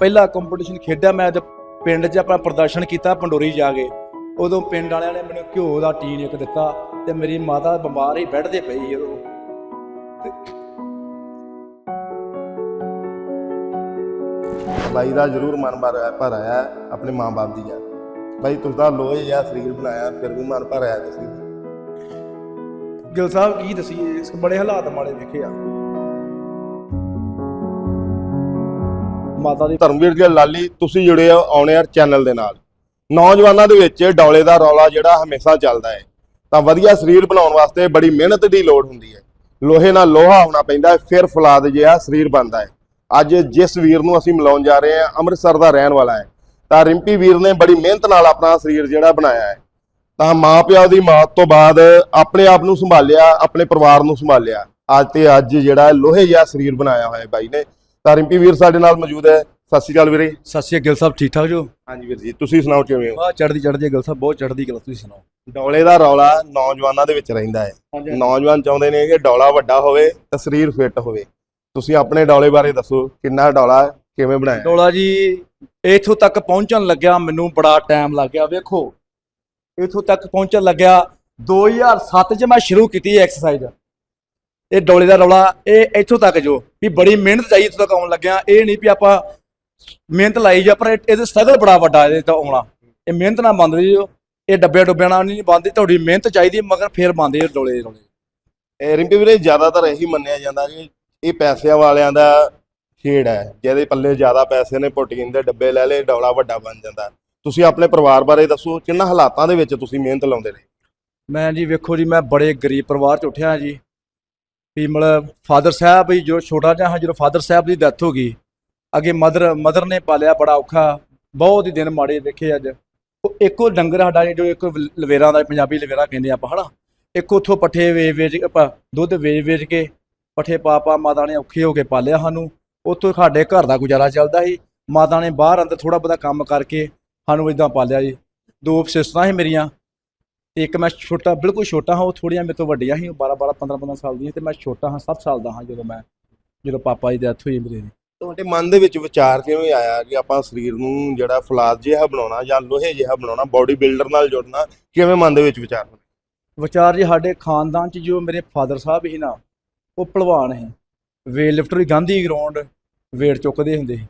ਪਹਿਲਾ ਕੰਪੀਟੀਸ਼ਨ ਖੇਡਿਆ ਮੈਂ ਜਦ ਪਿੰਡ 'ਚ ਆਪਣਾ ਪ੍ਰਦਰਸ਼ਨ ਕੀਤਾ ਪੰਡੋਰੀ ਜਾ ਕੇ। ਉਦੋਂ ਪਿੰਡ ਵਾਲਿਆਂ ਨੇ ਮੈਨੂੰ ਘਿਓ ਦਾ ਟੀਨ ਇੱਕ ਦਿੱਤਾ ਤੇ ਮੇਰੀ ਮਾਤਾ ਬਿਮਾਰ ਹੀ ਬੈੱਡ ਤੇ ਪਈ ਉਦੋਂ। ਬਾਈ ਦਾ ਜ਼ਰੂਰ ਮਨ ਭਰ ਭਰ ਆਇਆ ਆਪਣੇ ਮਾਂ-ਬਾਪ ਦੀ ਯਾਦ। ਬਾਈ ਤੁਸੀਂ ਤਾਂ ਲੋਹੇ ਜਿਹਾ ਸਰੀਰ ਬਣਾਇਆ ਫਿਰ ਵੀ ਮਨ ਭਰ ਆਇਆ ਤੁਸੀਂ। ਗਿਲ ਸਾਹਿਬ ਕੀ ਦਸੀਏ ਇਸ ਬੜੇ ਹਾਲਾਤ ਮਾੜੇ ਵੇਖੇ ਆ। ਮਾਤਾ ਦੀ ਧਰਮਵੀਰ ਜੀ ਲਾਲੀ, ਤੁਸੀਂ ਜੁੜੇ ਹੋ ਆਉਣੇ ਯਾਰ ਚੈਨਲ ਦੇ ਨਾਲ। ਨੌਜਵਾਨਾਂ ਦੇ ਵਿੱਚ ਡੌਲੇ ਦਾ ਰੌਲਾ ਜਿਹੜਾ ਹਮੇਸ਼ਾ ਚੱਲਦਾ ਹੈ। ਤਾਂ ਵਧੀਆ ਸਰੀਰ ਬਣਾਉਣ ਵਾਸਤੇ ਬੜੀ ਮਿਹਨਤ ਦੀ ਲੋੜ ਹੁੰਦੀ ਹੈ। ਲੋਹੇ ਨਾਲ ਲੋਹਾ ਹੋਣਾ ਪੈਂਦਾ ਹੈ, ਫਿਰ ਫਲਾਦ ਜਿਹਾ ਸਰੀਰ ਬਣਦਾ ਹੈ। ਅੱਜ ਜਿਸ ਵੀਰ ਨੂੰ ਅਸੀਂ ਮਿਲਾਉਣ ਜਾ ਰਹੇ ਹਾਂ, ਅੰਮ੍ਰਿਤਸਰ ਦਾ ਰਹਿਣ ਵਾਲਾ ਹੈ। ਤਾਂ ਰਿੰਪੀ ਵੀਰ ਨੇ ਬੜੀ ਮਿਹਨਤ ਨਾਲ ਆਪਣਾ ਸਰੀਰ ਜਿਹੜਾ ਬਣਾਇਆ ਹੈ। ਤਾਂ ਮਾਪਿਆਂ ਦੀ ਮੌਤ ਤੋਂ ਬਾਅਦ ਆਪਣੇ ਆਪ ਨੂੰ ਸੰਭਾਲਿਆ, ਆਪਣੇ ਪਰਿਵਾਰ ਨੂੰ ਸੰਭਾਲਿਆ। ਅੱਜ ਤੇ ਅੱਜ ਜਿਹੜਾ ਲੋਹੇ ਜਿਹਾ ਸਰੀਰ ਬਣਾਇਆ ਹੋਇਆ ਹੈ ਬਾਈ ਨੇ। ਤਾਂ ਰਿੰਪੀ ਵੀਰ ਸਾਡੇ ਨਾਲ ਮੌਜੂਦ ਹੈ। ਸਤਿ ਸ਼੍ਰੀ ਅਕਾਲ ਵੀਰੇ। ਸਤਿ ਸ਼੍ਰੀ ਅਕਾਲ ਗਿਲ ਸਾਹਿਬ ਠੀਕ ਠਾਕ ਜੋ? ਹਾਂਜੀ ਵੀਰ ਜੀ ਤੁਸੀਂ ਸੁਣਾਓ ਕਿਵੇਂ ਹੋ? ਚੜਦੀ ਚੜਦੀ ਗਿਲ ਸਾਹਿਬ ਬਹੁਤ ਚੜਦੀ ਗੱਲ ਤੁਸੀਂ ਸੁਣਾਓ? ਡੌਲੇ ਦਾ ਰੌਲਾ ਨੌਜਵਾਨਾਂ ਦੇ ਵਿੱਚ ਰਹਿੰਦਾ ਹੈ। ਨੌਜਵਾਨ ਚਾਹੁੰਦੇ ਨੇ ਕਿ ਡੌਲਾ ਵੱਡਾ ਹੋਵੇ ਤੇ ਸਰੀਰ ਫਿੱਟ ਹੋਵੇ। ਤੁਸੀਂ ਆਪਣੇ ਡੌਲੇ ਬਾਰੇ ਦੱਸੋ ਕਿੰਨਾ ਡੌਲਾ ਕਿਵੇਂ ਬਣਾਇਆ? ਡੋਲਾ ਜੀ ਇਥੋਂ ਤੱਕ ਪਹੁੰਚਣ ਲੱਗਿਆ ਮੈਨੂੰ ਬੜਾ ਟਾਈਮ ਲੱਗ ਗਿਆ ਵੇਖੋ। ਇਥੋਂ ਤੱਕ ਪਹੁੰਚਣ ਲੱਗਿਆ 2007 ਚ ਮੈਂ ਸ਼ੁਰੂ ਕੀਤੀ ਐਕਸਰਸਾਈਜ਼ ਇਹ ਡੋਲੇ ਦਾ ਰੌਲਾ ਇਹ ਇਥੋਂ ਤੱਕ ਜੋ ਵੀ ਬੜੀ ਮਿਹਨਤ ਚਾਹੀਦੀ ਇੱਥੋਂ ਤੱਕ ਆਉਣ ਲੱਗਿਆ ਇਹ ਨਹੀਂ ਵੀ ਆਪਾਂ ਮਿਹਨਤ ਲਾਈ ਜਾ ਪਰ ਇਹ- ਇਹਦੇ ਸਟਰਗਲ ਬੜਾ ਵੱਡਾ ਇਹਦੇ ਤੋਂ ਆਉਣਾ। ਇਹ ਮਿਹਨਤ ਨਾਲ ਬੰਦ ਜੋ ਇਹ ਡੱਬੇ ਡੁੱਬਿਆਂ ਨਾਲ ਨਹੀਂ ਬੰਦੀ ਤੁਹਾਡੀ ਮਿਹਨਤ ਚਾਹੀਦੀ ਮਗਰ ਫੇਰ ਬੰਦੇ ਇਹ ਡੋਲੇ ਦੇ ਰੌਲੇ। ਇਹ ਰਿੰਪੀ ਵੀਰੇ ਜ਼ਿਆਦਾਤਰ ਇਹੀ ਮੰਨਿਆ ਜਾਂਦਾ ਕਿ ਇਹ ਪੈਸਿਆਂ ਵਾਲਿਆਂ ਦਾ ਖੇਡ ਹੈ ਜਿਹਦੇ ਪੱਲੇ ਜ਼ਿਆਦਾ ਪੈਸੇ ਨੇ ਪ੍ਰੋਟੀਨ ਦੇ ਡੱਬੇ ਲੈ ਲਏ ਡੌਲਾ ਵੱਡਾ ਬਣ ਜਾਂਦਾ। ਤੁਸੀਂ ਆਪਣੇ ਪਰਿਵਾਰ ਬਾਰੇ ਦੱਸੋ ਕਿੰਨਾ ਹਾਲਾਤਾਂ ਦੇ ਵਿੱਚ ਤੁਸੀਂ ਮਿਹਨਤ ਲਾਉਂਦੇ ਰਹੇ? ਮੈਂ ਜੀ ਵੇਖੋ ਜੀ ਮੈਂ ਬੜੇ ਗਰੀਬ ਪਰਿਵਾਰ ਚ ਉੱਠਿਆ ਜੀ। ਵੀ ਮਤਲਬ ਫਾਦਰ ਸਾਹਿਬ ਵੀ ਜੋ ਛੋਟਾ ਜਿਹਾ ਹਾਂ, ਜਦੋਂ ਫਾਦਰ ਸਾਹਿਬ ਦੀ ਡੈਥ ਹੋ ਗਈ, ਅੱਗੇ ਮਦਰ ਮਦਰ ਨੇ ਪਾਲਿਆ ਬੜਾ ਔਖਾ, ਬਹੁਤ ਹੀ ਦਿਨ ਮਾੜੇ ਵੇਖੇ ਅੱਜ। ਉਹ ਇੱਕੋ ਡੰਗਰ ਸਾਡਾ ਜੋ ਇੱਕ ਲਵੇਰਾਂ ਦਾ, ਪੰਜਾਬੀ ਲਵੇਰਾ ਕਹਿੰਦੇ ਆਪਾਂ, ਹਨਾ? ਇੱਕ ਉਥੋਂ ਪੱਠੇ ਵੇਚ ਵੇਚ ਆਪਾਂ ਦੁੱਧ ਵੇਚ ਵੇਚ ਕੇ ਪੱਠੇ ਪਾ ਪਾ ਮਾਤਾ ਨੇ ਔਖੇ ਹੋ ਕੇ ਪਾਲਿਆ ਸਾਨੂੰ। ਉੱਥੋਂ ਸਾਡੇ ਘਰ ਦਾ ਗੁਜ਼ਾਰਾ ਚੱਲਦਾ ਸੀ। ਮਾਤਾ ਨੇ ਬਾਹਰ ਅੰਦਰ ਥੋੜਾ ਬਹੁਤਾ ਕੰਮ ਕਰਕੇ ਸਾਨੂੰ ਇਦਾਂ ਪਾਲਿਆ ਜੀ। ਦੋ ਸਿਸਟਰਾਂ ਸੀ ਮੇਰੀਆਂ ਇੱਕ ਮੈਂ ਛੋਟਾ ਬਿਲਕੁਲ ਛੋਟਾ ਹਾਂ ਉਹ ਥੋੜੀਆਂ ਮੇਰੇ ਤੋਂ ਵੱਡੀਆਂ ਸੀ 12 12 15 15 ਸਾਲ ਦੀਆਂ ਤੇ ਮੈਂ ਛੋਟਾ ਹਾਂ 7 ਸਾਲ ਦਾ ਹਾਂ ਜਦੋਂ ਮੈਂ ਜਦੋਂ ਪਾਪਾ ਦੀ ਡੈਥ ਹੋਈ ਮੇਰੇ ਦੀ। ਤੁਹਾਡੇ ਮਨ ਦੇ ਵਿੱਚ ਵਿਚਾਰ ਕਿਵੇਂ ਆਇਆ ਕਿ ਆਪਾਂ ਸਰੀਰ ਨੂੰ ਜਿਹੜਾ ਫੌਲਾਦ ਜਿਹਾ ਬਣਾਉਣਾ ਜਾਂ ਲੋਹੇ ਜਿਹਾ ਬਣਾਉਣਾ ਬਾਡੀ ਬਿਲਡਰ ਨਾਲ ਜੁੜਨਾ ਕਿਵੇਂ ਮਨ ਦੇ ਵਿੱਚ ਵਿਚਾਰ ਵਿਚਾਰ ਜੀ ਸਾਡੇ ਖਾਨਦਾਨ ਚ ਜੋ ਮੇਰੇ ਫਾਦਰ ਸਾਹਿਬ ਸੀ ਨਾ ਉਹ ਪਹਿਲਵਾਨ ਸੀ। Weight lifter Gandhi ground weight ਚੁੱਕਦੇ ਹੁੰਦੇ ਸੀ।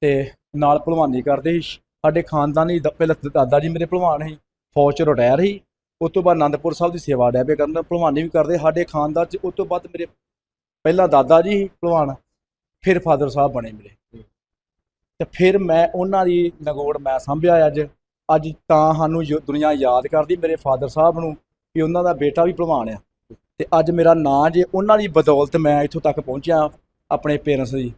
ਤੇ ਨਾਲ ਪਹਿਲਵਾਨੀ ਕਰਦੇ ਸੀ। ਸਾਡੇ ਖਾਨਦਾਨੀ ਪਹਿਲਾਂ ਦਾਦਾ ਜੀ ਮੇਰੇ ਪਹਿਲਵਾਨ ਸੀ। ਫੌਜ ਚ ਰਿਟਾਇਰ ਸੀ। ਉਸ ਤੋਂ ਬਾਅਦ ਆਨੰਦਪੁਰ ਸਾਹਿਬ ਦੀ ਸੇਵਾ ਡੈਬੇ ਕਰਨ ਭਲਵਾਨੀ ਵੀ ਕਰਦੇ। ਸਾਡੇ ਖਾਨਦਾਨ ਚ ਉਸ ਤੋਂ ਬਾਅਦ ਮੇਰੇ ਪਹਿਲਾਂ ਦਾਦਾ ਜੀ ਸੀ ਪਹਿਲਵਾਨ ਫਿਰ ਫਾਦਰ ਸਾਹਿਬ ਬਣੇ ਮੇਰੇ। ਤੇ ਫਿਰ ਮੈਂ ਉਹਨਾਂ ਦੀ ਨਗੋੜ ਮੈਂ ਸੰਭਿਆ ਅੱਜ। ਅੱਜ ਤਾਂ ਸਾਨੂੰ ਯੋ- ਦੁਨੀਆ ਯਾਦ ਕਰਦੀ ਮੇਰੇ ਫਾਦਰ ਸਾਹਿਬ ਨੂੰ ਕਿ ਉਹਨਾਂ ਦਾ ਬੇਟਾ ਵੀ ਭਲਵਾਨ ਆ। ਤੇ ਅੱਜ ਮੇਰਾ ਨਾਂ ਜੇ ਉਹਨਾਂ ਦੀ ਬਦੌਲਤ ਮੈਂ ਇੱਥੋਂ ਤੱਕ ਪਹੁੰਚਿਆ ਆਪਣੇ ਪੇਰੈਂਟਸ ਦੀ।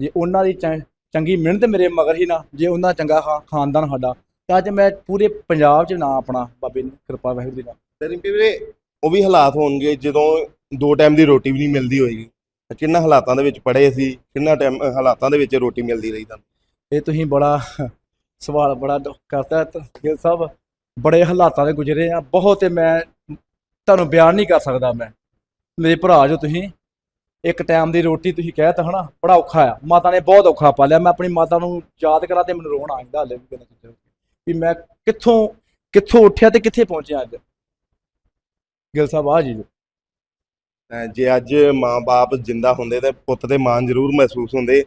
ਜੇ ਉਹਨਾਂ ਦੀ ਚੰ- ਚੰਗੀ ਮਿਹਨਤ ਮੇਰੇ ਮਗਰ ਹੀ ਨਾ, ਜੇ ਉਹਨਾਂ ਚੰਗਾ ਖਾ- ਖਾਨਦਾਨ ਸਾਡਾ ਤਾਂ ਅੱਜ ਮੈਂ ਪੂਰੇ ਪੰਜਾਬ 'ਚ ਨਾਂ ਆਪਣਾ ਬਾਬੇ ਦੀ ਕਿਰਪਾ ਵਾਹਿਗੁਰੂ ਦੀ। ਨਾਲ ਤੇ ਰਿੰਪੀ ਵੀਰੇ ਉਹ ਵੀ ਹਾਲਾਤ ਹੋਣਗੇ ਜਦੋਂ ਦੋ ਟਾਈਮ ਦੀ ਰੋਟੀ ਵੀ ਨਹੀਂ ਮਿਲਦੀ ਹੋਏਗੀ। ਤਾਂ ਕਿੰਨਾ ਹਾਲਾਤਾਂ ਦੇ ਵਿੱਚ ਪੜੇ ਸੀ ਕਿੰਨਾ ਟਾਈਮ ਹਾਲਾਤਾਂ ਦੇ ਵਿੱਚ ਰੋਟੀ ਮਿਲਦੀ ਰਹੀ ਤੁਹਾਨੂੰ? ਇਹ ਤੁਸੀਂ ਬੜਾ ਸਵਾਲ ਬੜਾ ਦ- ਕਰਤਾ ਹੈ ਗਿਲ ਸਾਹਿਬ। ਬੜੇ ਹਾਲਾਤਾਂ ਦੇ ਗੁਜ਼ਰੇ ਆ ਬਹੁਤ ਤੇ ਮੈਂ ਤੁਹਾਨੂੰ ਬਿਆਨ ਨਹੀਂ ਕਰ ਸਕਦਾ ਮੈਂ। ਮੇਰੇ ਭਰਾ ਜੋ ਤੁਸੀਂ ਇੱਕ ਟਾਈਮ ਦੀ ਰੋਟੀ ਤੁਸੀਂ ਕਹਿਤਾ ਹਨਾ ਬੜਾ ਔਖਾ ਆ। ਮਾਤਾ ਨੇ ਬਹੁਤ ਔਖਾ ਪਾਲਿਆ ਮੈਂ ਆਪਣੀ ਮਾਤਾ ਨੂੰ ਯਾਦ ਕਰਾਂ ਤੇ ਮੈਨੂੰ ਰੋਣ ਆ ਜਾਂਦਾ ਹਲੇ ਵੀ ਕਿੰਨਾ ਚਿਰ ਵੀ ਮੈਂ ਕਿੱਥੋਂ ਕਿੱਥੋਂ ਉੱਠਿਆ ਤੇ ਕਿੱਥੇ ਪਹੁੰਚਿਆ ਅੱਜ? ਗਿਲ ਸਾਹਿਬ ਆ ਜੀ ਜੇ ਅੱਜ ਮਾਂ-ਬਾਪ ਜਿੰਦਾ ਹੁੰਦੇ ਤੇ ਪੁੱਤ ਦੇ ਮਾਣ ਜ਼ਰੂਰ ਮਹਿਸੂਸ ਹੁੰਦੇ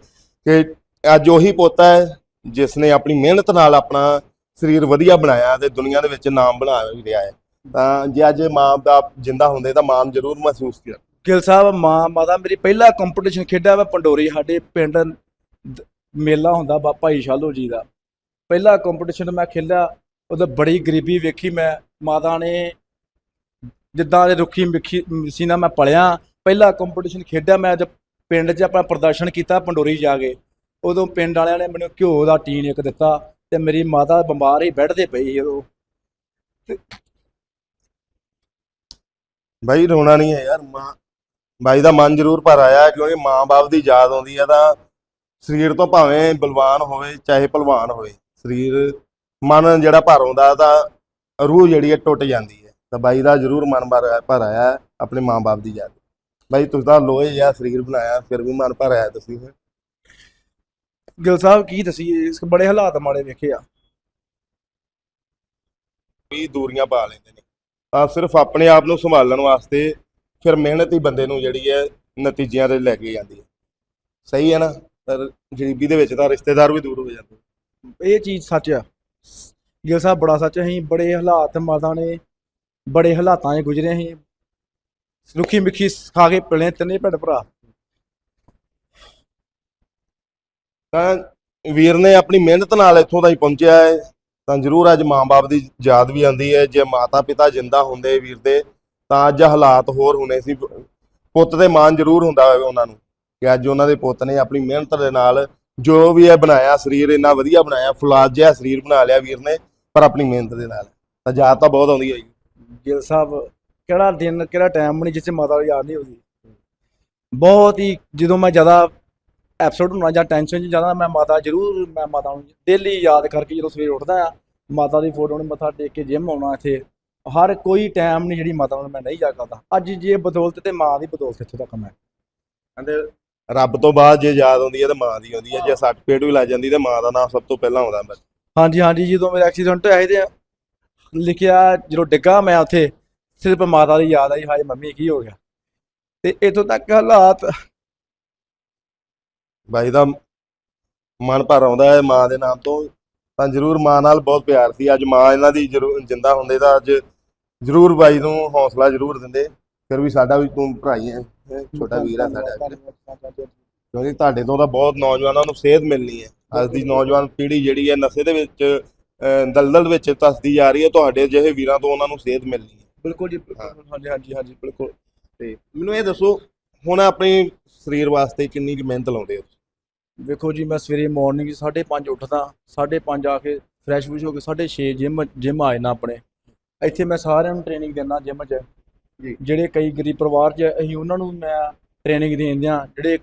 ਕਿ ਅੱਜ ਉਹੀ ਪੁੱਤ ਹੈ ਜਿਸ ਨੇ ਆਪਣੀ ਮਿਹਨਤ ਨਾਲ ਆਪਣਾ ਸਰੀਰ ਵਧੀਆ ਬਣਾਇਆ ਤੇ ਦੁਨੀਆ ਦੇ ਵਿੱਚ ਨਾਮ ਬਣਾ ਵੀ ਰਿਹਾ ਹੈ। ਤਾਂ ਜੇ ਅੱਜ ਮਾਂ-ਬਾਪ ਜਿੰਦਾ ਹੁੰਦੇ ਤਾਂ ਮਾਣ ਜ਼ਰੂਰ ਮਹਿਸੂਸ ਕਰ ਗਿਲ ਸਾਹਿਬ ਮਾਂ ਮਾਤਾ ਮੇਰੀ ਪਹਿਲਾ ਕੰਪੀਟੀਸ਼ਨ ਖੇਡਿਆ ਮੈਂ ਪੰਡੋਰੀ ਸਾਡੇ ਪਿੰਡ ਮੇਲਾ ਹੁੰਦਾ ਬਾ ਭਾਈ ਸ਼ਾਲੋ ਜੀ ਦਾ। ਪਹਿਲਾ ਕੰਪੀਟੀਸ਼ਨ ਮੈਂ ਖੇਲਿਆ ਉਹਦਾ ਬੜੀ ਗਰੀਬੀ ਵੇਖੀ ਮੈਂ, ਮਾਤਾ ਨੇ ਜਿੱਦਾਂ ਦੇ ਰੁੱਖੀ ਮਿੱਖੀ ਸੀ ਨਾ ਮੈਂ ਪਲਿਆ, ਪਹਿਲਾ ਕੰਪੀਟੀਸ਼ਨ ਖੇਡਿਆ ਮੈਂ ਜਦ ਪਿੰਡ 'ਚ ਆਪਣਾ ਪ੍ਰਦਰਸ਼ਨ ਕੀਤਾ, ਪੰਡੋਰੀ ਜਾ ਕੇ। ਉਦੋਂ ਪਿੰਡ ਵਾਲਿਆਂ ਨੇ ਮੈਨੂੰ ਘਿਓ ਦਾ ਟੀਨ ਇੱਕ ਦਿੱਤਾ ਤੇ ਮੇਰੀ ਮਾਤਾ ਬਿਮਾਰ ਹੀ ਬੈੱਡ ਤੇ ਪਈ ਉਦੋਂ। ਬਾਈ ਰੋਣਾ ਨਹੀਂ ਹੈ ਯਾਰ, ਮਾਂ, ਬਾਈ ਦਾ ਮਨ ਜ਼ਰੂਰ ਭਰ ਆਇਆ ਕਿਉਂਕਿ ਮਾਂ-ਬਾਪ ਦੀ ਯਾਦ ਆਉਂਦੀ ਹੈ ਤਾਂ ਸਰੀਰ ਤੋਂ ਭਾਵੇਂ ਬਲਵਾਨ ਹੋਵੇ, ਚਾਹੇ ਭਲਵਾਨ ਹੋਵੇ। ਸਰੀਰ ਮਨ ਜਿਹੜਾ ਭਰ ਆਉਂਦਾ ਤਾਂ ਰੂਹ ਜਿਹੜੀ ਹੈ ਟੁੱਟ ਜਾਂਦੀ ਹੈ। ਤਾਂ ਬਾਈ ਦਾ ਜ਼ਰੂਰ ਮਨ ਭਰ ਆਇਆ ਆਪਣੇ ਮਾਂ-ਬਾਪ ਦੀ ਯਾਦ। ਬਾਈ ਤੁਸੀਂ ਤਾਂ ਲੋਹੇ ਜਿਹਾ ਸਰੀਰ ਬਣਾਇਆ ਫਿਰ ਵੀ ਮਨ ਭਰ ਆਇਆ ਤੁਸੀਂ ਗਿਲ ਸਾਹਿਬ ਕੀ ਦਸੀਏ? ਇਸ ਬੜੇ ਹਾਲਾਤ ਮਾੜੇ ਵੇਖੇ ਆ। ਵੀ ਦੂਰੀਆਂ ਪਾ ਲੈਂਦੇ ਨੇ। ਤਾਂ ਸਿਰਫ ਆਪਣੇ ਆਪ ਨੂੰ ਸੰਭਾਲਣ ਵਾਸਤੇ ਫਿਰ ਮਿਹਨਤ ਹੀ ਬੰਦੇ ਨੂੰ ਜਿਹੜੀ ਹੈ ਨਤੀਜਿਆਂ ਤੇ ਲੈ ਕੇ ਜਾਂਦੀ ਹੈ। ਸਹੀ ਹੈ ਨਾ? ਪਰ ਗਰੀਬੀ ਦੇ ਵਿੱਚ ਤਾਂ ਰਿਸ਼ਤੇਦਾਰ ਵੀ ਦੂਰ ਹੋ ਜਾਂਦੇ ਇਹ ਚੀਜ਼ ਸੱਚ ਆ। ਗਿਲ ਸਾਹਿਬ ਬੜਾ ਸੱਚ ਅਸੀਂ ਬੜੇ ਹਾਲਾਤ ਮਾਤਾ ਨੇ, ਬੜੇ ਹਾਲਾਤਾਂ 'ਚ ਗੁਜ਼ਰੇ ਅਸੀਂ ਰੁੱਖੀ ਮਿੱਖੀ ਖਾ ਕੇ ਪਲੇ ਤਿੰਨੇ ਭੈਣ ਭਰਾ। ਤਾਂ ਵੀਰ ਨੇ ਆਪਣੀ ਮਿਹਨਤ ਨਾਲ ਇੱਥੋਂ ਤਾਈਂ ਪਹੁੰਚਿਆ ਹੈ। ਤਾਂ ਜ਼ਰੂਰ ਅੱਜ ਮਾਂ-ਬਾਪ ਦੀ ਯਾਦ ਵੀ ਆਉਂਦੀ ਹੈ। ਜੇ ਮਾਤਾ-ਪਿਤਾ ਜਿੰਦਾ ਹੁੰਦੇ ਵੀਰ ਦੇ, ਤਾਂ ਅੱਜ ਹਾਲਾਤ ਹੋਰ ਹੋਣੇ ਸੀ। ਪੁੱਤ ਤੇ ਮਾਣ ਜ਼ਰੂਰ ਹੁੰਦਾ ਹੋਵੇ ਉਹਨਾਂ ਨੂੰ ਕਿ ਅੱਜ ਉਹਨਾਂ ਦੇ ਪੁੱਤ ਨੇ ਆਪਣੀ ਮਿਹਨਤ ਦੇ ਨਾਲ ਜੋ ਵੀ ਇਹ ਬਣਾਇਆ ਸਰੀਰ ਇੰਨਾ ਵਧੀਆ ਬਣਾਇਆ ਫੁਲਾਦ ਜਿਹਾ ਸਰੀਰ ਬਣਾ ਲਿਆ ਵੀਰ ਨੇ ਪਰ ਆਪਣੀ ਮਿਹਨਤ ਦੇ ਨਾਲ। ਤਾਂ ਯਾਦ ਤਾਂ ਬਹੁਤ ਆਉਂਦੀ ਹੈ ਜੀ। ਗਿਲ ਸਾਹਿਬ ਕਿਹੜਾ ਦਿਨ ਕਿਹੜਾ ਟਾਈਮ ਨਹੀਂ ਜਿਸ 'ਚ ਮਾਤਾ ਨੂੰ ਯਾਦ ਨਹੀਂ ਆਉਂਦੀ ਬਹੁਤ ਹੀ ਜਦੋਂ ਮੈਂ ਜ਼ਿਆਦਾ ਐਪੀਸੋਡ ਹੋਣਾ ਜਾਂ ਟੈਨਸ਼ਨ 'ਚ ਜ਼ਿਆਦਾ ਮੈਂ ਮਾਤਾ ਜ਼ਰੂਰ ਮੈਂ ਮਾਤਾ ਨੂੰ ਡੇਲੀ ਯਾਦ ਕਰਕੇ ਜਦੋਂ ਸਵੇਰ ਉੱਠਦਾ ਆ ਮਾਤਾ ਦੀ ਫੋਟੋ ਨੂੰ ਮੱਥਾ ਟੇਕ ਕੇ ਜਿਮ ਆਉਣਾ ਇੱਥੇ ਹਰ ਕੋਈ ਟਾਈਮ ਨਹੀਂ ਜਿਹੜੀ ਮਾਤਾ ਨੂੰ ਮੈਂ ਨਹੀਂ ਯਾਦ ਕਰਦਾ। ਅੱਜ ਜੇ ਬਦੌਲਤ ਤੇ ਮਾਂ ਦੀ ਬਦੌਲਤ ਇੱਥੋਂ ਤੱਕ ਮੈਂ। ਕਹਿੰਦੇ ਰੱਬ ਤੋਂ ਬਾਅਦ ਜੇ ਯਾਦ ਆਉਂਦੀ ਹੈ ਤਾਂ ਮਾਂ ਦੀ ਆਉਂਦੀ ਹੈ ਜੇ ਸੱਟ ਪੇਟ ਵੀ ਲੱਗ ਜਾਂਦੀ ਤਾਂ ਮਾਂ ਦਾ ਨਾਮ ਸਭ ਤੋਂ ਪਹਿਲਾਂ ਆਉਂਦਾ ਬਸ ਹਾਂਜੀ ਹਾਂਜੀ ਜਦੋਂ ਮੇਰਾ ਐਕਸੀਡੈਂਟ ਹੋਇਆ ਤੇ ਲਿਖਿਆ ਜਦੋਂ ਡਿੱਗਾ ਮੈਂ ਉੱਥੇ ਸਿਰਫ ਮਾਤਾ ਦੀ ਯਾਦ ਆਈ ਹਾਏ ਮੰਮੀ ਕੀ ਹੋ ਗਿਆ। ਤੇ ਇੱਥੋਂ ਤੱਕ ਹਾਲਾਤ ਬਾਈ ਦਾ ਮਨ ਭਰ ਆਉਂਦਾ ਹੈ ਮਾਂ ਦੇ ਨਾਮ ਤੋਂ। ਤਾਂ ਜ਼ਰੂਰ ਮਾਂ ਨਾਲ ਬਹੁਤ ਪਿਆਰ ਸੀ। ਅੱਜ ਮਾਂ ਇਹਨਾਂ ਦੀ ਜ਼ਰੂਰ ਜਿੰਦਾ ਹੁੰਦੇ ਤਾਂ ਅੱਜ ਜ਼ਰੂਰ ਬਾਈ ਨੂੰ ਹੌਸਲਾ ਜ਼ਰੂਰ ਦਿੰਦੇ। ਫਿਰ ਵੀ ਸਾਡਾ ਵੀ ਤੂੰ ਭਰਾਈ ਹੈਂ, ਛੋਟਾ ਵੀਰ ਹੈ ਸਾਡਾ ਕਿਉਂਕਿ ਤੁਹਾਡੇ ਤੋਂ ਤਾਂ ਬਹੁਤ ਨੌਜਵਾਨਾਂ ਨੂੰ ਸੇਧ ਮਿਲਣੀ ਹੈ। ਅੱਜ ਦੀ ਨੌਜਵਾਨ ਪੀੜ੍ਹੀ ਜਿਹੜੀ ਹੈ ਨਸ਼ੇ ਦੇ ਵਿੱਚ ਅਹ, ਦਲਦਲ ਵਿੱਚ ਧੱਸਦੀ ਜਾ ਰਹੀ ਹੈ ਤੁਹਾਡੇ ਜਿਹੇ ਵੀਰਾਂ ਤੋਂ ਉਹਨਾਂ ਨੂੰ ਸੇਧ ਮਿਲਣੀ ਹੈ। ਬਿਲਕੁਲ ਜੀ ਬਿਲਕੁਲ। ਹਾਂਜੀ ਹਾਂਜੀ ਹਾਂਜੀ ਬਿਲਕੁਲ। ਤੇ ਮੈਨੂੰ ਇਹ ਦੱਸੋ ਹੁਣ ਆਪਣੇ ਸਰੀਰ ਵਾਸਤੇ ਕਿੰਨੀ ਕੁ ਮਿਹਨਤ ਲਾਉਂਦੇ ਹੋ ਵੇਖੋ ਜੀ ਮੈਂ ਸਵੇਰੇ ਮਾਰਨਿੰਗ 5:30 ਉੱਠਦਾ 5:30 ਆ ਕੇ ਫਰੈਸ਼ ਫਰੈਸ਼ ਹੋ ਕੇ 6:30 ਜਿਮ ਜਿਮ ਆਏ ਨਾ ਆਪਣੇ। ਇੱਥੇ ਮੈਂ ਸਾਰਿਆਂ ਨੂੰ ਟ੍ਰੇਨਿੰਗ ਦਿੰਦਾ ਜਿਮ 'ਚ। ਜਿਹੜੇ ਕਈ ਗਰੀਬ ਪਰਿਵਾਰ 'ਚ ਅਸੀਂ ਉਹਨਾਂ ਨੂੰ ਮੈਂ ਟ੍ਰੇਨਿੰਗ ਦੇਂਦੇ ਆ ਜਿਹੜੇ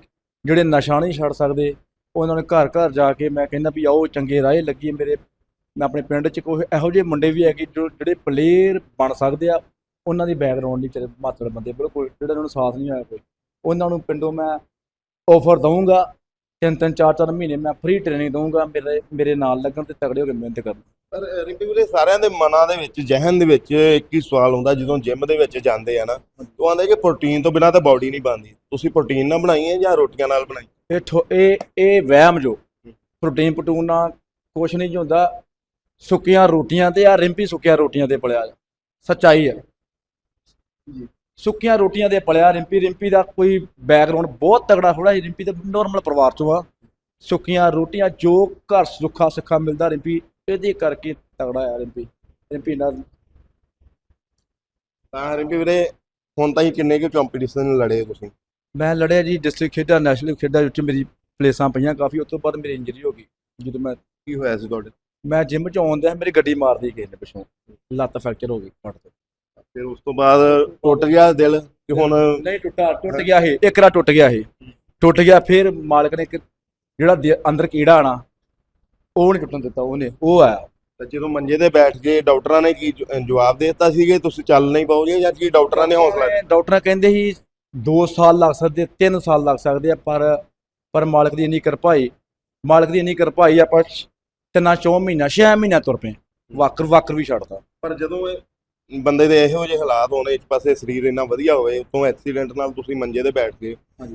ਜਿਹੜੇ ਨਸ਼ਾ ਨਹੀਂ ਛੱਡ ਸਕਦੇ, ਉਹਨਾਂ ਨੂੰ ਘਰ ਘਰ ਜਾ ਕੇ ਮੈਂ ਕਹਿੰਦਾ ਵੀ ਆਓ ਚੰਗੇ ਰਾਹ ਲੱਗੀ ਮੇਰੇ, ਮੈਂ ਆਪਣੇ ਪਿੰਡ 'ਚ ਕੋਈ ਇਹੋ ਜਿਹੇ ਮੁੰਡੇ ਵੀ ਹੈਗੇ ਜੋ ਜਿਹੜੇ ਪਲੇਅਰ ਬਣ ਸਕਦੇ ਆ, ਉਹਨਾਂ ਦੀ ਬੈਕਗ੍ਰਾਉਂਡ ਨਹੀਂ ਤੇਰੇ ਮਾਤੜ ਬੰਦੇ, ਬਿਲਕੁਲ, ਜਿਹੜਾ ਉਹਨਾਂ ਨੂੰ ਸਾਥ ਨਹੀਂ ਆਇਆ ਕੋਈ। ਉਹਨਾਂ ਨੂੰ ਪਿੰਡੋਂ ਮੈਂ ਆਫਰ ਦਊਂਗਾ ਤਿੰਨ ਤਿੰਨ ਚਾਰ ਚਾਰ ਮਹੀਨੇ ਮੈਂ ਫ੍ਰੀ ਟ੍ਰੇਨਿੰਗ ਦਊਂਗਾ ਮੇਰੇ ਮੇਰੇ ਨਾਲ ਲੱਗਣ ਤੇ ਤਗੜੇ ਹੋ ਕੇ ਮਿਹਨਤ ਕਰਨ। ਪਰ ਰਿੰਪੀ ਵੀਰੇ ਸਾਰਿਆਂ ਦੇ ਮਨਾਂ ਦੇ ਵਿੱਚ ਜਹਨ ਦੇ ਵਿੱਚ ਇੱਕ ਹੀ ਸਵਾਲ ਹੁੰਦਾ ਜਦੋਂ ਜਿਮ ਦੇ ਵਿੱਚ ਜਾਂਦੇ ਆ ਨਾ ਉਹ ਆਂਦੇ ਕਿ ਪ੍ਰੋਟੀਨ ਤੋਂ ਬਿਨਾਂ ਤਾਂ ਬਾਡੀ ਨਹੀਂ ਬਣਦੀ। ਤੁਸੀਂ ਪ੍ਰੋਟੀਨ ਨਾਲ ਬਣਾਈ ਹੈ ਜਾਂ ਰੋਟੀਆਂ ਨਾਲ ਬਣਾਈ ਇਹ ਠੋ- ਇਹ ਇਹ ਵਹਿਮ ਜੋ ਪ੍ਰੋਟੀਨ ਪਟੂਨ ਨਾਲ ਕੁਛ ਨਹੀਂ ਹੁੰਦਾ ਸੁੱਕੀਆਂ ਰੋਟੀਆਂ ਤੇ ਆ ਰਿੰਪੀ ਸੁੱਕੀਆਂ ਰੋਟੀਆਂ ਤੇ ਪਲਿਆ ਸੱਚਾਈ ਹੈ ਜੀ। ਸੁੱਕੀਆਂ ਰੋਟੀਆਂ ਤੇ ਪਲਿਆ ਰਿੰਪੀ ਰਿੰਪੀ ਦਾ ਕੋਈ ਬੈਕਗ੍ਰਾਉਂਡ ਬਹੁਤ ਤਗੜਾ ਥੋੜਾ ਜਿਹਾ ਰਿੰਪੀ ਤਾਂ ਨਾਰਮਲ ਪਰਿਵਾਰ ਚੋਂ ਆ। ਸੁੱਕੀਆਂ ਰੋਟੀਆਂ ਜੋ ਘਰ ਸੁੱਖਾ ਸੁੱਖਾ ਮਿਲਦਾ ਰਿੰਪੀ ਇਹਦੇ ਕਰਕੇ ਤਗੜਾ ਆ ਰਿੰਪੀ। ਰਿੰਪੀ ਨਾਲ ਤਾਂ ਰਿੰਪੀ ਵੀਰੇ ਹੁਣ ਤਾਈਂ ਕਿੰਨੇ ਕੁ ਕੰਪੀਟੀਸ਼ਨ ਲੜੇ ਹੋ ਤੁਸੀਂ? ਮੈਂ ਲੜਿਆ ਜੀ ਡਿਸਟ੍ਰਿਕਟ ਖੇਡਾਂ ਨੈਸ਼ਨਲ ਖੇਡਾਂ ਵਿੱਚ ਮੇਰੀ ਪਲੇਸਾਂ ਪਈਆਂ ਕਾਫੀ ਉਸ ਤੋਂ ਬਾਅਦ ਮੇਰੀ ਇੰਜਰੀ ਹੋ ਗਈ ਜਦੋਂ ਮੈਂ ਕੀ ਹੋਇਆ ਸੀ ਤੁਹਾਡੇ? ਮੈਂ ਜਿਮ ਚ ਆਉਂਦਿਆਂ ਮੇਰੀ ਗੱਡੀ ਮਾਰਦੀ ਕਿਸੇ ਨੇ ਪਿੱਛੋਂ ਲੱਤ ਫ੍ਰੈਕਚਰ ਹੋ ਗਈ ਫੜ ਤੇ ਫਿਰ ਉਸ ਤੋਂ ਬਾਅਦ ਟੁੱਟ ਗਿਆ ਦਿਲ ਕਿ ਹੁਣ ਨਹੀਂ ਟੁੱਟਾ ਟੁੱਟ ਗਿਆ ਇਹ। ਇੱਕ ਰਾ ਟੁੱਟ ਗਿਆ ਇਹ। ਟੁੱਟ ਗਿਆ ਫਿਰ ਮਾਲਕ ਨੇ ਇੱਕ ਜਿਹੜਾ ਦੇ- ਅੰਦਰ ਕੀੜਾ ਆਣਾ ਉਹ ਨਹੀਂ ਟੁੱਟਣ ਦਿੱਤਾ ਉਹਨੇ ਉਹ ਆਇਆ। ਤਾਂ ਜਦੋਂ ਮੰਜੇ ਤੇ ਬੈਠ ਗਏ ਡਾਕਟਰਾਂ ਨੇ ਕੀ ਜ- ਜਵਾਬ ਦੇ ਦਿੱਤਾ ਸੀਗੇ ਤੁਸੀਂ ਚੱਲ ਨਹੀਂ ਪਾਓਗੇ ਜਾਂ ਕੀ ਡਾਕਟਰਾਂ ਨੇ ਹੌਸਲਾ ਦਿੱਤਾ? ਡਾਕਟਰ ਕਹਿੰਦੇ ਸੀ 2 ਸਾਲ ਲੱਗ ਸਕਦੇ 3 ਸਾਲ ਲੱਗ ਸਕਦੇ ਆ ਪਰ ਪਰ ਮਾਲਕ ਦੀ ਇੰਨੀ ਕਿਰਪਾ ਹੀ ਮਾਲਕ ਦੀ ਇੰਨੀ ਕਿਰਪਾ ਹੀ ਆਪਾਂ ਤਿੰਨਾਂ ਚੌਂ ਮਹੀਨਾ 6 ਮਹੀਨਾ ਤੁਰ ਪਏ। ਵਾਕਰ ਵਾਕਰ ਵੀ ਛੱਡਦਾ ਪਰ ਜਦੋਂ ਇਹ ਬੰਦੇ ਦੇ ਇਹੋ ਜਿਹੇ ਹਾਲਾਤ ਹੋਣੇ ਇੱਕ ਪਾਸੇ ਸਰੀਰ ਇੰਨਾ ਵਧੀਆ ਹੋਵੇ ਉਤੋਂ ਐਕਸੀਡੈਂਟ ਨਾਲ ਤੁਸੀਂ ਮੰਜੇ ਤੇ ਬੈਠ ਗਏ।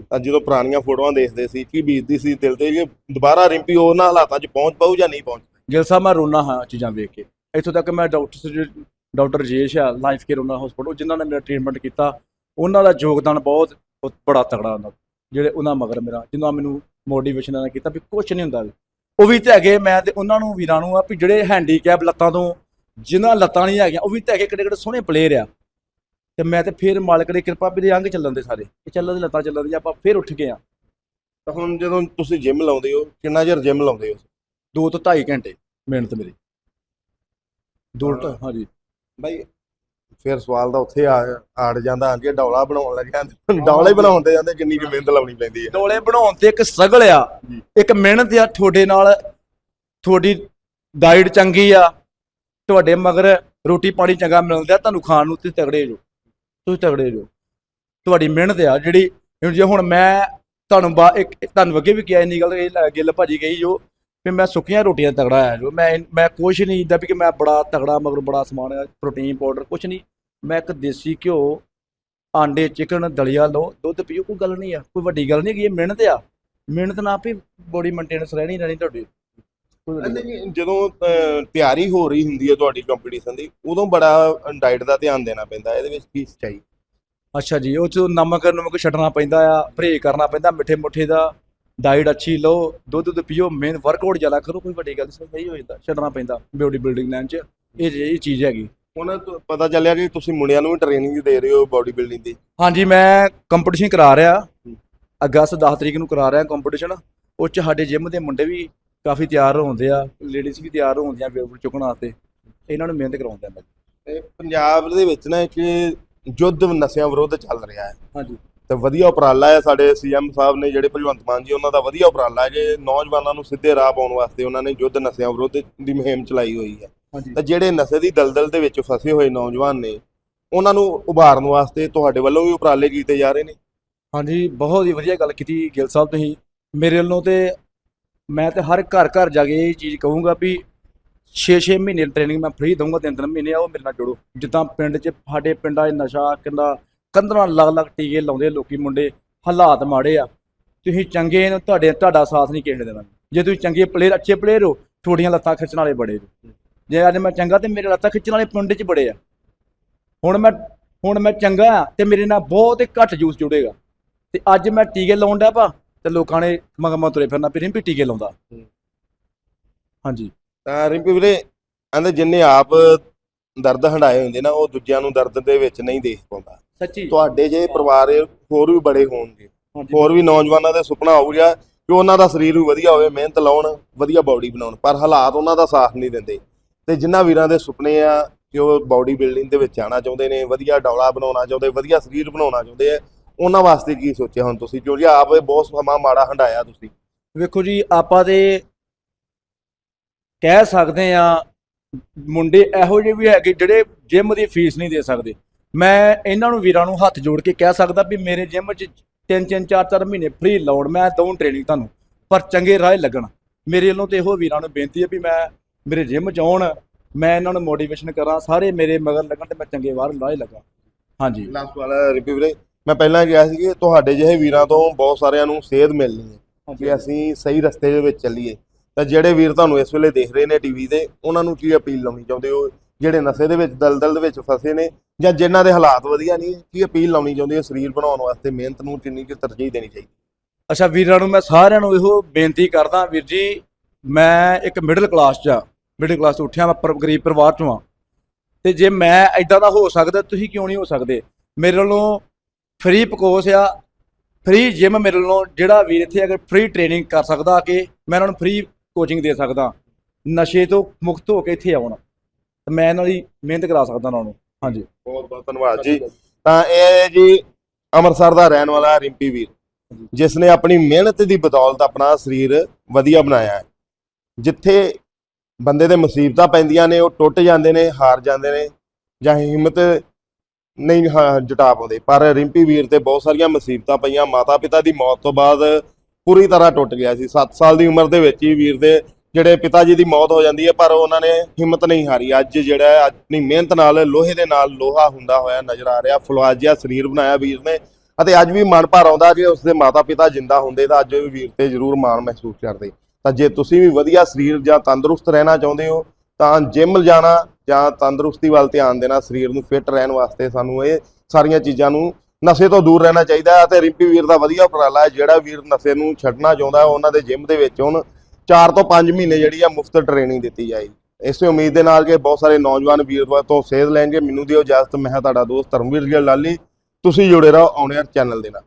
ਤਾਂ ਜਦੋਂ ਪੁਰਾਣੀਆਂ ਫੋਟੋਆਂ ਦੇਖਦੇ ਸੀ ਕੀ ਬੀਤਦੀ ਸੀ ਦਿਲ ਤੇ ਕਿ ਦੁਬਾਰਾ ਰਿੰਪੀ ਉਹਨਾਂ ਹਾਲਾਤਾਂ 'ਚ ਪਹੁੰਚ ਪਾਊ ਜਾਂ ਨਹੀਂ ਪਹੁੰਚ ਗਿਲ ਸਾਹਿਬ ਮੈਂ ਰੋਣਾ ਹਾਂ ਚੀਜ਼ਾਂ ਵੇਖ ਕੇ। ਇੱਥੋਂ ਤੱਕ ਮੈਂ ਡਾਕਟਰ ਡਾਕਟਰ ਰਜੇਸ਼ ਆ ਲਾਈਫ ਕੇਅਰ ਉਹਨਾਂ ਹਸਪੀਟਲ ਜਿਨ੍ਹਾਂ ਨੇ ਮੇਰਾ ਟ੍ਰੀਟਮੈਂਟ ਕੀਤਾ ਉਹਨਾਂ ਦਾ ਯੋਗਦਾਨ ਬਹੁਤ ਬੜਾ ਤਗੜਾ ਹੁੰਦਾ ਜਿਹੜੇ ਉਹਨਾਂ ਮਗਰ ਮੇਰਾ ਜਿਨ੍ਹਾਂ ਮੈਨੂੰ ਮੋਟੀਵੇਸ਼ਨ ਨਾਲ ਕੀਤਾ ਵੀ ਕੁਝ ਨਹੀਂ ਹੁੰਦਾ ਉਹ ਵੀ ਤੇ ਹੈਗੇ ਮੈਂ ਤੇ ਉਹਨਾਂ ਨੂੰ ਵੀਰਾਂ ਨੂੰ ਆ ਵੀ ਜਿਹੜੇ ਹੈਂਡੀਕੈਪ ਲੱਤਾਂ ਤੋਂ ਜਿਨ੍ਹਾਂ ਲੱਤਾਂ ਨਹੀਂ ਹੈਗੀਆਂ ਉਹ ਵੀ ਤੇ ਹੈਗੇ ਕਿਹੜੇ ਕਿਹੜੇ ਸੋਹਣੇ ਪਲੇਅਰ ਆ। ਤੇ ਮੈਂ ਤੇ ਫਿਰ ਮਾਲਕ ਦੀ ਕਿਰਪਾ ਵੀ ਦੇ ਅੰਗ ਚੱਲਣ ਦੇ ਸਾਰੇ ਇਹ ਚੱਲਣ ਦੇ ਲੱਤਾਂ ਚੱਲਣ ਦੇ ਆਪਾਂ ਫਿਰ ਉੱਠ ਗਏ ਆ। ਤਾਂ ਹੁਣ ਜਦੋਂ ਤੁਸੀਂ ਜਿਮ ਲਾਉਂਦੇ ਹੋ ਕਿੰਨਾ ਚਿਰ ਜਿਮ ਲਾਉਂਦੇ ਹੋ? ਦੋ ਤੋਂ ਢਾਈ ਘੰਟੇ ਮਿਹਨਤ ਮੇਰੀ। ਦੋ ਤੋਂ ਹਾਂਜੀ। ਬਾਈ ਫਿਰ ਸਵਾਲ ਤਾਂ ਉੱਥੇ ਆ ਆੜ ਜਾਂਦਾ ਜੇ ਡੌਲਾ ਬਣਾਉਣ ਲੱਗਿਆ ਡੌਲੇ ਬਣਾਉਣ ਤੇ ਜਾਂਦੇ ਕਿੰਨੀ ਕੁ ਮਿਹਨਤ ਲਾਉਣੀ ਪੈਂਦੀ ਹੈ ਡੋਲੇ ਬਣਾਉਣ ਤੇ ਇੱਕ ਸਟਰਗਲ ਆ। ਇੱਕ ਮਿਹਨਤ ਆ ਤੁਹਾਡੇ ਨਾਲ ਤੁਹਾਡੀ ਡਾਈਟ ਚੰਗੀ ਆ ਤੁਹਾਡੇ ਮਗਰ ਰੋਟੀ ਪਾਣੀ ਚੰਗਾ ਮਿਲਦਾ, ਤੁਹਾਨੂੰ ਖਾਣ ਨੂੰ ਤੁਸੀਂ ਤਗੜੇ ਜੋ, ਤੁਸੀਂ ਤਗੜੇ ਜੋ। ਤੁਹਾਡੀ ਮਿਹਨਤ ਆ, ਜਿਹੜੀ ਜੇ ਹੁਣ ਮੈਂ ਤੁਹਾਨੂੰ ਬਾ, ਇੱਕ ਤੁਹਾਨੂੰ ਅੱਗੇ ਵੀ ਕਿਹਾ, ਇੰਨੀ ਗੱਲ ਇਹ ਲ- ਗਿੱਲ ਭਾਜੀ ਕਹੀ ਜੋ, ਵੀ ਮੈਂ ਸੁੱਕੀਆਂ ਰੋਟੀਆਂ ਤਗੜਾ ਆ ਜੋ। ਮੈਂ ਮੈਂ ਕੁਛ ਨਹੀਂ ਇਦਾਂ ਵੀ ਕਿ ਮੈਂ ਬੜਾ ਤਗੜਾ ਮਗਰ ਬੜਾ ਸਮਾਨ ਹੈ ਪ੍ਰੋਟੀਨ ਪਾਊਡਰ, ਕੁਛ ਨਹੀਂ। ਮੈਂ ਇੱਕ ਦੇਸੀ ਘਿਓ, ਆਂਡੇ, ਚਿਕਨ, ਦਲੀਆ ਲਓ, ਦੁੱਧ ਪੀਓ, ਕੋਈ ਗੱਲ ਨਹੀਂ ਆ, ਕੋਈ ਵੱਡੀ ਗੱਲ ਨਹੀਂ ਕਿ ਇਹ ਮਿਹਨਤ ਆ। ਮਿਹਨਤ ਨਾ ਵੀ ਬੋਡੀ ਮੇਨਟੇਨੈਂਸ ਰਹਿਣੀ ਰਹਿਣੀ ਤੁਹਾਡੀ। ਜਦੋਂ ਅਹ, ਤਿਆਰੀ ਹੋ ਰਹੀ ਹੁੰਦੀ ਹੈ ਤੁਹਾਡੀ ਕੰਪੀਟੀਸ਼ਨ ਦੀ ਉਦੋਂ ਬੜਾ ਡਾਈਟ ਦਾ ਧਿਆਨ ਦੇਣਾ ਪੈਂਦਾ ਇਹਦੇ ਵਿੱਚ ਕੀ ਸਚਾਈ? ਅੱਛਾ ਜੀ ਉਹ ਚ ਨਮਕ ਨਮਕ ਛੱਡਣਾ ਪੈਂਦਾ ਆ ਪਰਹੇਜ਼ ਕਰਨਾ ਪੈਂਦਾ ਮਿੱਠੇ ਮੁੱਠੇ ਦਾ ਡਾਈਟ ਅੱਛੀ ਲਓ ਦੁੱਧ ਦੁੱਧ ਪੀਓ ਮੇਨ ਵਰਕਆਊਟ ਜ਼ਿਆਦਾ ਕਰੋ ਕੋਈ ਵੱਡੀ ਗੱਲ ਨਹੀਂ ਸਹੀ ਹੋ ਜਾਂਦਾ ਛੱਡਣਾ ਪੈਂਦਾ ਬਾਡੀ ਬਿਲਡਿੰਗ ਲਾਈਨ 'ਚ ਇਹ ਇਹ ਚੀਜ਼ ਹੈਗੀ। ਹੁਣ ਤੁ- ਪਤਾ ਚੱਲਿਆ ਕਿ ਤੁਸੀਂ ਮੁੰਡਿਆਂ ਨੂੰ ਵੀ ਟ੍ਰੇਨਿੰਗ ਦੇ ਰਹੇ ਹੋ ਬਾਡੀ ਬਿਲਡਿੰਗ ਦੀ। ਹਾਂਜੀ ਮੈਂ ਕੰਪੀਟੀਸ਼ਨ ਕਰਾ ਰਿਹਾ ਅਗਸਤ 10 ਤਰੀਕ ਨੂੰ ਕਰਾ ਰਿਹਾ ਕੰਪੀਟੀਸ਼ਨ ਉਹ 'ਚ ਸਾਡੇ ਜਿਮ ਦੇ ਮੁੰਡੇ ਵੀ ਕਾਫੀ ਤਿਆਰ ਹੁੰਦੇ ਆ ਲੇਡੀਜ਼ ਵੀ ਤਿਆਰ ਹੁੰਦੀਆਂ ਵੇਟ ਚੁੱਕਣ ਵਾਸਤੇ ਇਹਨਾਂ ਨੂੰ ਮਿਹਨਤ ਕਰਾਉਂਦੇ ਆ ਮੈਂ ਤੇ ਪੰਜਾਬ ਦੇ ਵਿੱਚ ਨਾ ਇੱਕ ਯੁੱਧ ਨਸ਼ਿਆਂ ਵਿਰੁੱਧ ਚੱਲ ਰਿਹਾ ਹੈ। ਹਾਂਜੀ। ਤੇ ਵਧੀਆ ਉਪਰਾਲਾ ਹੈ ਸਾਡੇ ਸੀਐਮ ਸਾਹਿਬ ਨੇ ਜਿਹੜੇ ਭਗਵੰਤ ਮਾਨ ਜੀ ਉਹਨਾਂ ਦਾ ਵਧੀਆ ਉਪਰਾਲਾ ਹੈ ਕਿ ਨੌਜਵਾਨਾਂ ਨੂੰ ਸਿੱਧੇ ਰਾਹ ਪਾਉਣ ਵਾਸਤੇ ਉਹਨਾਂ ਨੇ ਯੁੱਧ ਨਸ਼ਿਆਂ ਵਿਰੁੱਧ ਦੀ ਮੁਹਿੰਮ ਚਲਾਈ ਹੋਈ ਹੈ। ਤਾਂ ਜਿਹੜੇ ਨਸ਼ੇ ਦੀ ਦਲਦਲ ਦੇ ਵਿੱਚ ਫਸੇ ਹੋਏ ਨੌਜਵਾਨ ਨੇ ਉਹਨਾਂ ਨੂੰ ਉਭਾਰਨ ਵਾਸਤੇ ਤੁਹਾਡੇ ਵੱਲੋਂ ਵੀ ਉਪਰਾਲੇ ਕੀਤੇ ਜਾ ਰਹੇ ਨੇ? ਹਾਂਜੀ ਬਹੁਤ ਹੀ ਵਧੀਆ ਗੱਲ ਕੀਤੀ ਗਿੱਲ ਸਾਹਿਬ ਤੁਸੀਂ। ਮੇਰੇ ਵੱਲੋਂ ਤੇ ਮੈਂ ਤੇ ਹਰ ਘਰ ਘਰ ਜਾ ਕੇ ਇਹ ਚੀਜ਼ ਕਹੂੰਗਾ ਵੀ 6-6 ਮਹੀਨੇ ਟ੍ਰੇਨਿੰਗ ਮੈਂ ਫ੍ਰੀ ਦਊਂਗਾ, ਤਿੰਨ ਤਿੰਨ ਮਹੀਨੇ ਆਓ ਮੇਰੇ ਨਾਲ ਜੁੜੋ। ਜਿੱਦਾਂ ਪਿੰਡ 'ਚ ਸਾਡੇ ਪਿੰਡਾਂ 'ਚ ਨਸ਼ਾ ਕਹਿੰਦਾ ਕੰਧਰਾਂ ਲੱਗ ਲੱਗ ਟੀਕੇ ਲਾਉਂਦੇ ਲੋਕੀ, ਮੁੰਡੇ ਹਾਲਾਤ ਮਾੜੇ ਆ। ਤੁਸੀਂ ਚੰਗੇ ਨੇ, ਤੁਹਾਡੇ ਤੁਹਾਡਾ ਸਾਥ ਨਹੀਂ ਕਿਸੇ ਦੇਣਾ। ਜੇ ਤੁਸੀਂ ਚੰਗੇ ਪਲੇਅਰ ਅੱਛੇ ਪਲੇਅਰ ਹੋ, ਤੁਹਾਡੀਆਂ ਲੱਤਾਂ ਖਿੱਚਣ ਵਾਲੇ ਬੜੇ ਜੇ ਅੱਜ ਮੈਂ ਚੰਗਾ ਤੇ ਮੇਰੇ ਲੱਤਾਂ ਖਿੱਚਣ ਵਾਲੇ ਪਿੰਡ 'ਚ ਬੜੇ ਆ। ਹੁਣ ਮੈਂ ਹੁਣ ਮੈਂ ਚੰਗਾ ਆ ਤੇ ਮੇਰੇ ਨਾਲ ਬਹੁਤ ਘੱਟ ਜੂਸ ਜੁੜੇਗਾ। ਤੇ ਅੱਜ ਮੈਂ ਟੀਕੇ ਲਾਉਣ ਡਿਆ ਪਾ ਤੇ ਲੋਕਾਂ ਨੇ ਮਗਮਾ ਤੁਰੇ ਫਿਰਨਾ ਵੀ ਰਿੰਪੀ ਟੀਕੇ ਲਾਉਂਦਾ। ਹਾਂਜੀ। ਤਾਂ ਰਿੰਪੀ ਵੀਰੇ ਕਹਿੰਦੇ ਜਿੰਨੇ ਆਪ ਦਰਦ ਹੰਡਾਏ ਹੁੰਦੇ ਨਾ ਉਹ ਦੂਜਿਆਂ ਨੂੰ ਦਰਦ ਦੇ ਵਿੱਚ ਨਹੀਂ ਦੇਖ ਪਾਉਂਦਾ। ਸੱਚੀ? ਤੁਹਾਡੇ ਜੇ ਪਰਿਵਾਰ ਹੋਰ ਵੀ ਬੜੇ ਹੋਣਗੇ ਹੋਰ ਵੀ ਨੌਜਵਾਨਾਂ ਦਾ ਸੁਪਨਾ ਹੋਊਗਾ ਕਿ ਉਹਨਾਂ ਦਾ ਸਰੀਰ ਵੀ ਵਧੀਆ ਹੋਵੇ ਮਿਹਨਤ ਲਾਉਣ ਵਧੀਆ ਬਾਡੀ ਬਣਾਉਣ ਪਰ ਹਾਲਾਤ ਉਹਨਾਂ ਦਾ ਸਾਥ ਨਹੀਂ ਦਿੰਦੇ। ਤੇ ਜਿਨ੍ਹਾਂ ਵੀਰਾਂ ਦੇ ਸੁਪਨੇ ਆ ਕਿ ਉਹ ਬਾਡੀ ਬਿਲਡਿੰਗ ਦੇ ਵਿੱਚ ਆਉਣਾ ਚਾਹੁੰਦੇ ਨੇ ਵਧੀਆ ਡੌਲਾ ਬਣਾਉਣਾ ਚਾਹੁੰਦੇ ਵਧੀਆ ਸਰੀਰ ਬਣਾਉਣਾ ਚਾਹੁੰਦੇ ਆ ਉਹਨਾਂ ਵਾਸਤੇ ਕੀ ਸੋਚਿਆ ਹੁਣ ਤੁਸੀਂ? ਕਿਉਂਕਿ ਆਪ ਬਹੁਤ ਸਮਾਂ ਮਾੜਾ ਹੰਡਾਇਆ ਤੁਸੀਂ। ਵੇਖੋ ਜੀ ਆਪਾਂ ਤੇ ਕਹਿ ਸਕਦੇ ਆ ਮੁੰਡੇ ਇਹੋ ਜਿਹੇ ਵੀ ਹੈਗੇ ਜਿਹੜੇ ਜਿਮ ਦੀ ਫੀਸ ਨਹੀਂ ਦੇ ਸਕਦੇ। ਮੈਂ ਇਹਨਾਂ ਨੂੰ ਵੀਰਾਂ ਨੂੰ ਹੱਥ ਜੋੜ ਕੇ ਕਹਿ ਸਕਦਾ ਵੀ ਮੇਰੇ ਜਿਮ 'ਚ ਤਿੰਨ ਤਿੰਨ ਚਾਰ ਚਾਰ ਮਹੀਨੇ ਫ੍ਰੀ ਲਾਉਣ ਮੈਂ ਦਊਂ ਟ੍ਰੇਨਿੰਗ ਤੁਹਾਨੂੰ ਪਰ ਚੰਗੇ ਰਾਹ ਲੱਗਣ। ਮੇਰੇ ਵੱਲੋਂ ਤੇ ਇਹੋ ਵੀਰਾਂ ਨੂੰ ਬੇਨਤੀ ਹੈ ਵੀ ਮੈਂ ਮੇਰੇ ਜਿਮ 'ਚ ਆਉਣ ਮੈਂ ਇਹਨਾਂ ਨੂੰ ਮੋਟੀਵੇਸ਼ਨ ਕਰਾਂ ਸਾਰੇ ਮੇਰੇ ਮਗਰ ਲੱਗਣ ਤੇ ਮੈਂ ਚੰਗੇ ਵਾਰ ਰਾਹ ਲੱਗਾ। ਹਾਂਜੀ। ਲਾਸਟ ਵਾਲਾ ਰਿਪੀ ਵੀਰੇ ਮੈਂ ਪਹਿਲਾਂ ਕਿਹਾ ਸੀ ਕਿ ਤੁਹਾਡੇ ਜਿਹੇ ਵੀਰਾਂ ਤੋਂ ਬਹੁਤ ਸਾਰਿਆਂ ਨੂੰ ਸੇਧ ਮਿਲਣੀ ਹੈ ਕਿ ਅਸੀਂ ਸਹੀ ਰਸਤੇ ਦੇ ਵਿੱਚ ਚੱਲੀਏ। ਤਾਂ ਜਿਹੜੇ ਵੀਰ ਤੁਹਾਨੂੰ ਇਸ ਵੇਲੇ ਦੇਖ ਰਹੇ ਨੇ ਟੀਵੀ ਤੇ ਉਹਨਾਂ ਨੂੰ ਕੀ ਅਪੀਲ ਲਾਉਣੀ ਚਾਹੁੰਦੇ ਹੋ? ਜਿਹੜੇ ਨਸ਼ੇ ਦੇ ਵਿੱਚ ਦਲਦਲ ਦੇ ਵਿੱਚ ਫਸੇ ਨੇ ਜਾਂ ਜਿਨ੍ਹਾਂ ਦੇ ਹਾਲਾਤ ਵਧੀਆ ਨਹੀਂ ਕੀ ਅਪੀਲ ਲਾਉਣੀ ਚਾਹੁੰਦੇ ਹੋ ਸਰੀਰ ਬਣਾਉਣ ਵਾਸਤੇ? ਮਿਹਨਤ ਨੂੰ ਕਿੰਨੀ ਕੁ ਤਰਜੀਹ ਦੇਣੀ ਚਾਹੀਦੀ? ਅੱਛਾ ਵੀਰਾਂ ਨੂੰ ਮੈਂ ਸਾਰਿਆਂ ਨੂੰ ਇਹੋ ਬੇਨਤੀ ਕਰਦਾ ਵੀਰ ਜੀ ਮੈਂ ਇੱਕ ਮਿਡਲ ਕਲਾਸ 'ਚ ਆ ਮਿਡਲ ਕਲਾਸ ਤੋਂ ਉੱਠਿਆ ਮੈਂ ਪਰ ਗਰੀਬ ਪਰਿਵਾਰ 'ਚੋਂ ਆ ਤੇ ਜੇ ਮੈਂ ਐਦਾਂ ਦਾ ਹੋ ਸਕਦਾ ਤੁਸੀਂ ਕਿਉਂ ਨਹੀਂ ਹੋ ਸਕਦੇ? ਮੇਰੇ ਵੱਲੋਂ ਫ੍ਰੀ ਪਕੋਸ ਆ, ਫ੍ਰੀ ਜਿਮ ਮੇਰੇ ਜਿਹੜਾ ਵੀਰ ਇੱਥੇ ਅਗਰ ਫ੍ਰੀ ਟ੍ਰੇਨਿੰਗ ਕਰ ਸਕਦਾ ਆ ਕੇ ਮੈਂ ਉਹਨਾਂ ਨੂੰ ਫ੍ਰੀ ਕੋਚਿੰਗ ਦੇ ਸਕਦਾ ਨਸ਼ੇ ਤੋਂ ਮੁਕਤ ਹੋ ਕੇ ਇੱਥੇ ਆਉਣ। ਤੇ ਮੈਂ ਇਹਨਾਂ ਦੀ ਮਿਹਨਤ ਕਰਾ ਸਕਦਾ ਉਹਨਾਂ ਨੂੰ। ਹਾਂਜੀ। ਬਹੁਤ ਬਹੁਤ ਧੰਨਵਾਦ ਜੀ। ਤਾਂ ਇਹ ਜੀ ਅੰਮ੍ਰਿਤਸਰ ਦਾ ਰਹਿਣ ਵਾਲਾ ਰਿੰਪੀ ਵੀਰ ਜਿਸ ਨੇ ਆਪਣੀ ਮਿਹਨਤ ਦੀ ਬਦੌਲਤ ਆਪਣਾ ਸਰੀਰ ਵਧੀਆ ਬਣਾਇਆ ਹੈ। ਜਿੱਥੇ ਬੰਦੇ ਦੇ ਮੁਸੀਬਤਾਂ ਪੈਂਦੀਆਂ ਨੇ, ਉਹ ਟੁੱਟ ਜਾਂਦੇ ਨੇ, ਹਾਰ ਜਾਂਦੇ ਨੇ, ਜਾਂ ਹਿੰਮਤ ਨਹੀਂ, ਹ- ਜਟਾ ਪਾਉਂਦੇ ਪਰ ਰਿੰਪੀ ਵੀਰ ਤੇ ਬਹੁਤ ਸਾਰੀਆਂ ਮੁਸੀਬਤਾਂ ਪਈਆਂ। ਮਾਤਾ ਪਿਤਾ ਦੀ ਮੌਤ ਤੋਂ ਬਾਅਦ ਪੂਰੀ ਤਰ੍ਹਾਂ ਟੁੱਟ ਗਿਆ ਸੀ। 7 ਸਾਲ ਦੀ ਉਮਰ ਦੇ ਵਿੱਚ ਹੀ ਵੀਰ ਦੇ ਜਿਹੜੇ ਪਿਤਾ ਜੀ ਦੀ ਮੌਤ ਹੋ ਜਾਂਦੀ ਹੈ, ਪਰ ਉਹਨਾਂ ਨੇ ਹਿੰਮਤ ਨਹੀਂ ਹਾਰੀ। ਅੱਜ ਜਿਹੜਾ ਆਪਣੀ ਮਿਹਨਤ ਨਾਲ, ਲੋਹੇ ਦੇ ਨਾਲ ਲੋਹਾ ਹੁੰਦਾ ਹੋਇਆ ਨਜ਼ਰ ਆ ਰਿਹਾ। ਫੁਲਵਾਜਿਆ ਸਰੀਰ ਬਣਾਇਆ ਵੀਰ ਨੇ। ਅਤੇ ਅੱਜ ਵੀ ਮਨ ਭਰ ਆਉਂਦਾ ਜੇ ਉਸਦੇ ਮਾਤਾ ਪਿਤਾ ਜਿੰਦਾ ਹੁੰਦੇ ਤਾਂ ਅੱਜ ਵੀ ਵੀਰ ਤੇ ਜ਼ਰੂਰ ਮਾਣ ਮਹਿਸੂਸ ਕਰਦੇ। ਤਾਂ ਜੇ ਤੁਸੀਂ ਵੀ ਵਧੀਆ ਸਰੀਰ ਜਾਂ ਤੰਦਰੁਸਤ ਰਹਿਣਾ ਚਾਹੁੰਦੇ ਹੋ ਤਾਂ ਜਿਮ ਜਾਣਾ ਜਾਂ ਤੰਦਰੁਸਤੀ ਵੱਲ ਧਿਆਨ ਦੇਣਾ, ਸਰੀਰ ਨੂੰ ਫਿੱਟ ਰਹਿਣ ਵਾਸਤੇ ਸਾਨੂੰ ਇਹ ਸਾਰੀਆਂ ਚੀਜ਼ਾਂ ਨੂੰ ਨਸ਼ੇ ਤੋਂ ਦੂਰ ਰਹਿਣਾ ਚਾਹੀਦਾ ਹੈ ਅਤੇ ਰਿੰਪੀ ਵੀਰ ਦਾ ਵਧੀਆ ਉਪਰਾਲਾ ਹੈ, ਜਿਹੜਾ ਵੀਰ ਨਸ਼ੇ ਨੂੰ ਛੱਡਣਾ ਚਾਹੁੰਦਾ ਹੈ, ਉਹਨਾਂ ਦੇ ਜਿਮ ਦੇ ਵਿੱਚ ਹੁਣ 4 ਤੋਂ 5 ਮਹੀਨੇ ਜਿਹੜੀ ਆ ਮੁਫਤ ਟ੍ਰੇਨਿੰਗ ਦਿੱਤੀ ਜਾਏਗੀ ਇਸੇ ਉਮੀਦ ਦੇ ਨਾਲ ਕਿ ਬਹੁਤ ਸਾਰੇ ਨੌਜਵਾਨ ਵੀਰ ਤੋਂ ਸੇਧ ਲੈਣਗੇ, ਮੈਨੂੰ ਦਿਓ ਇਜਾਜ਼ਤ, ਮੈਂ ਹਾਂ ਤੁਹਾਡਾ ਦੋਸਤ ਧਰਮਵੀਰ ਜੀ ਲਾਲੀ। ਤੁਸੀਂ ਜੁੜੇ ਰਹੋ ਆਉਣੇ ਚੈਨਲ ਦੇ ਨਾਲ।